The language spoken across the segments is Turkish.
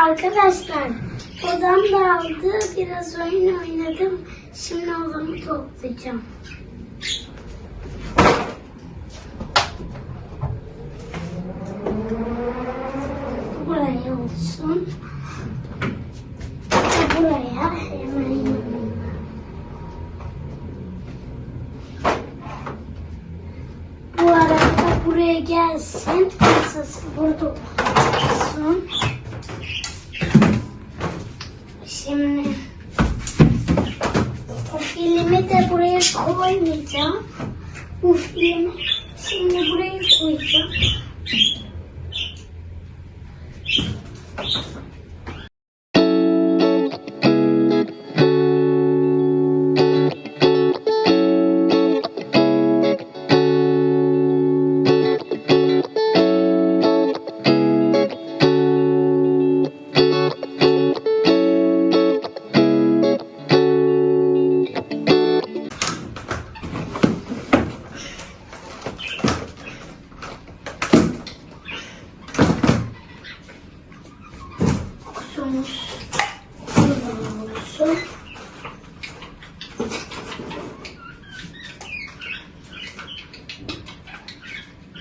Arkadaşlar odam dağıldı. Biraz oyun oynadım. Şimdi odamı toplayacağım. Buraya olsun. Buraya hemen. Bu arada buraya gelsin. Masası burada olsun. Şimdi bu filmi de buraya koymayacağım. Bu filmi şimdi buraya koyacağım.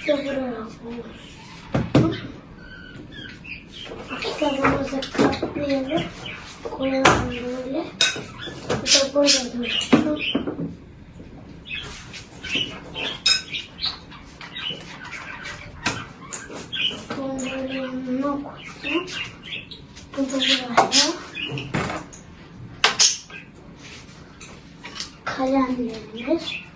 Olsun. Kitabımızı katlayalım. Koyalım böyle. Bu da burada dursun. Bunu böyle. Kalemlerimiz.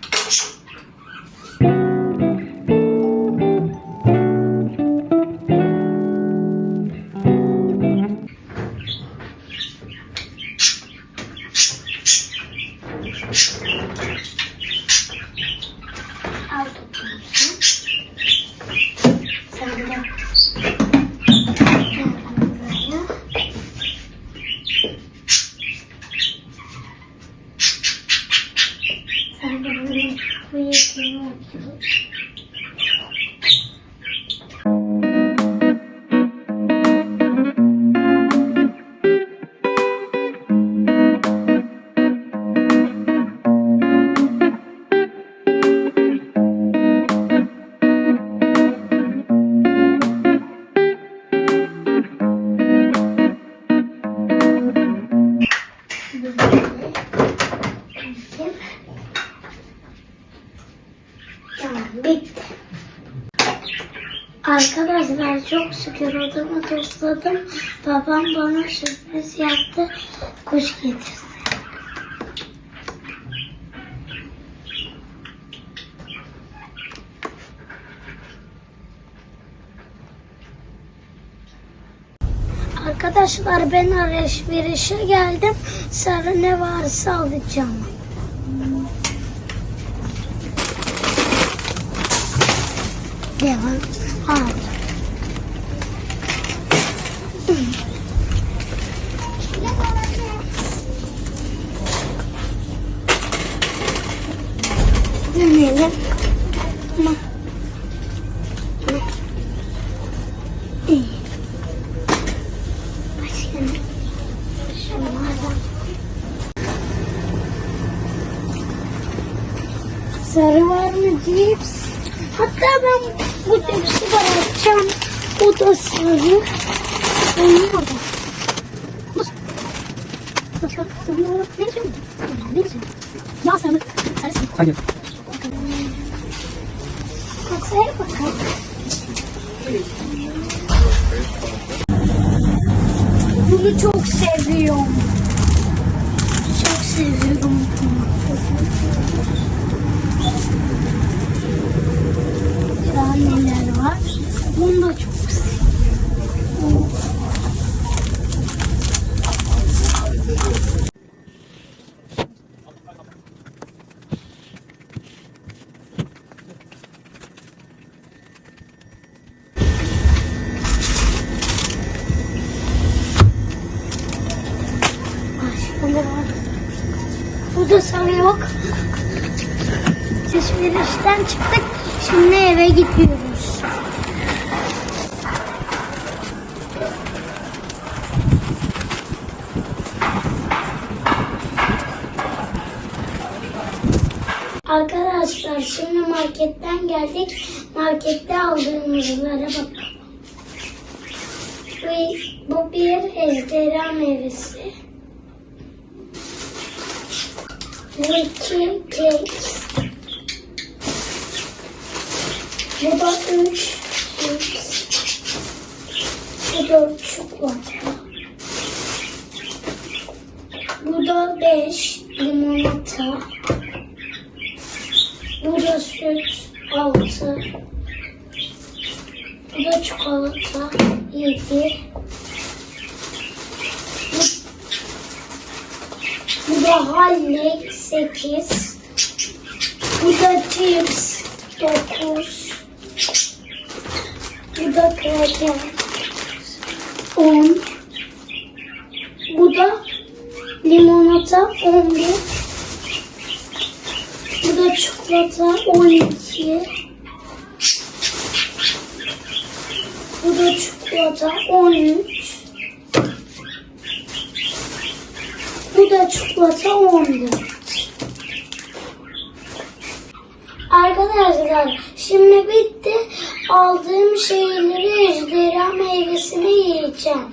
Arkadaşlar çok şükür odamı topladım. Babam bana sürpriz yaptı. Kuş getirdi. Arkadaşlar ben alışverişe geldim. Sarı ne varsa alacağım. Devam. Başka ne? Şunlardan. Sarı var mı cips? Hatta ben bu cipsi bırakacağım. O da için? Ne için? Ya sarı. Sarı sarı. Hayır. Kasaya bakalım. Bunu çok seviyorum. Çok seviyorum bunu. Daha neler var? Bunu da çok seviyorum. Var? Burada sarı yok alışverişten çıktık. Şimdi eve gidiyoruz. Arkadaşlar şimdi marketten geldik. Markette aldığımızlara bak. Bu bir ejderha meyvesi. Bu iki kek. Bu da üç. Bu dört çikolata. Bu da beş limonata. Bu da süt altı. Bu da çikolata yedi. Bu, bu da sekiz. Bu da cips dokuz. Bu da kraker on. Bu da limonata on bir. Bu da çikolata 12. Bu da çikolata 13. Bu da çikolata 14. Arkadaşlar şimdi bitti. Aldığım şeyleri ejderha meyvesini yiyeceğim.